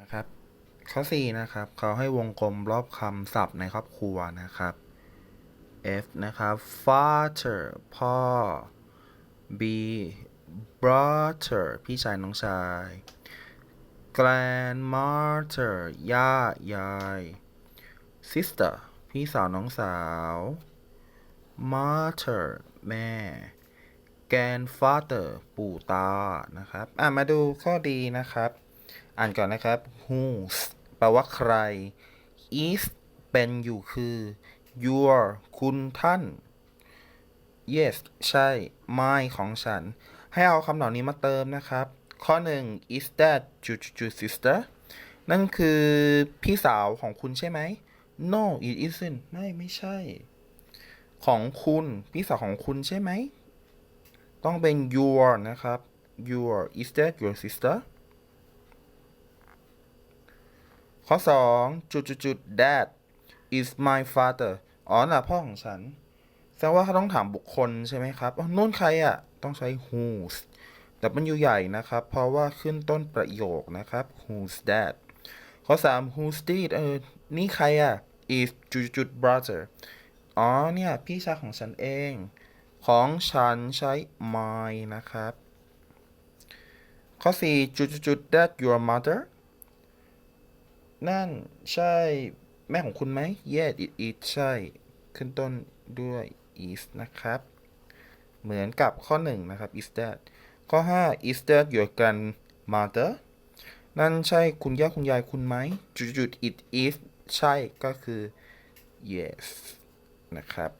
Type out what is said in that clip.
นะครับ ข้อ 4 นะครับเขาให้วงกลมรอบคำศัพท์ในครอบครัวนะครับ F นะครับ father พ่อ B brother พี่ชายน้องชาย grandmother ย่ายาย sister พี่สาวน้องสาว mother แม่ grandfather ปู่ตา นะครับ อะ มาดูข้อดีนะครับ อ่านก่อนนะครับ whose แปลว่าใคร is เป็นอยู่คือ your คุณท่าน yes ใช่ my ของฉัน ให้เอาคำเหล่านี้มาเติมนะครับ ข้อหนึ่ง is that your sister นั่นคือพี่สาวของคุณใช่ไหม no it isn't ไม่ไม่ใช่ ของคุณ พี่สาวของคุณใช่ไหม ต้องเป็น your นะครับ your is that your sister ข้อสองจุดจุดจุด that is my father อ๋อน่ะพ่อของฉัน แสดงว่าเขาต้องถามบุคคลใช่ไหมครับอ๋อนู่นใครอะ ต้องใช้ whose แต่มันอยู่ใหญ่นะครับ เพราะว่าขึ้นต้นประโยคนะครับ who's that ข้อสาม who's this เออ นี่ใครอะ is จุดจุด brother อ๋อเนี่ย พี่ชายของฉันเอง ของฉันใช้ my นะครับ ข้อสี่จุดจุดจุด that your mother นั่นใช่แม่ของคุณไหม yes it is ใช่ ขึ้นต้นด้วย is นะครับ เหมือนกับข้อหนึ่งนะครับ is that ข้อ 5 is that your grandmother นั่นใช่คุณย่าคุณยายคุณไหม จุดจุด it is ใช่ก็คือ yes นะครับ